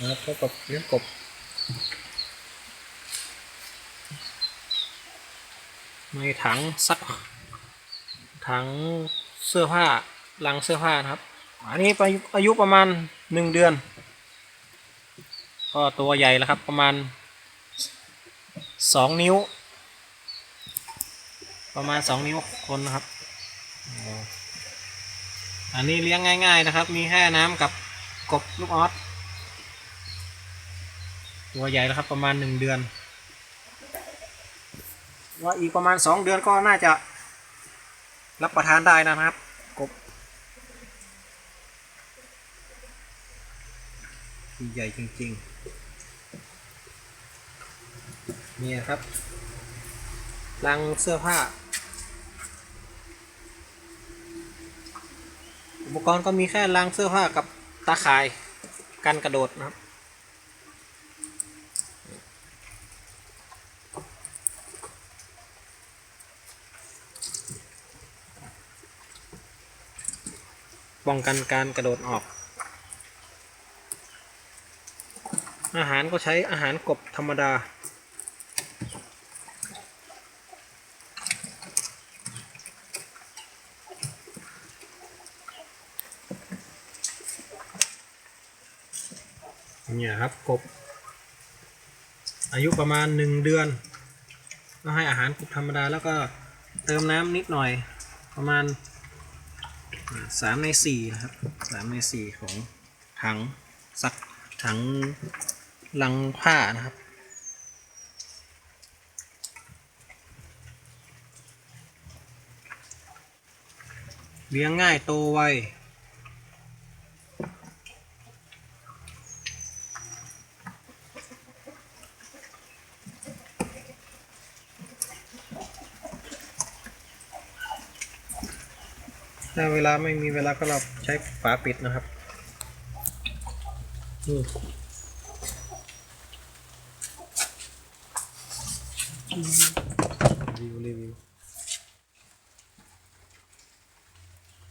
นะครับพบกับเลี้ยงกบในถังซักถังเสื้อผ้าลังเสื้อผ้านะครับ อันนี้อายุอายุประมาณหนึ่งเดือน ก็ตัวใหญ่แล้วครับประมาณสองนิ้ว ประมาณสองนิ้วคนนะครับ อันนี้เลี้ยงง่าย ๆนะครับ มีแค่น้ำกับกบลูกออส ตัวใหญ่แล้วครับประมาณหนึ่งเดือน ว่าอีกประมาณสองเดือนก็น่าจะรับประทานได้นะครับกบใหญ่จริงๆ นี่ครับลังเสื้อผ้า อุปกรณ์ก็มีแค่ลังเสื้อผ้ากับตาข่ายกันกระโดดนะครับ ป้องกันการกระโดดออก อาหารก็ใช้อาหารกบธรรมดา เนี่ยครับกบ อายุประมาณหนึ่งเดือน ก็ให้อาหารกบธรรมดาแล้วก็เติมน้ำนิดหน่อยประมาณ สามในสี่นะครับสามในสี่ของถังซักถังลังผ้านะครับเลี้ยงง่ายโตไว ถ้าเวลาไม่มีเวลาก็เราใช้ฝาปิดนะครับนี่รีวิวรีวิว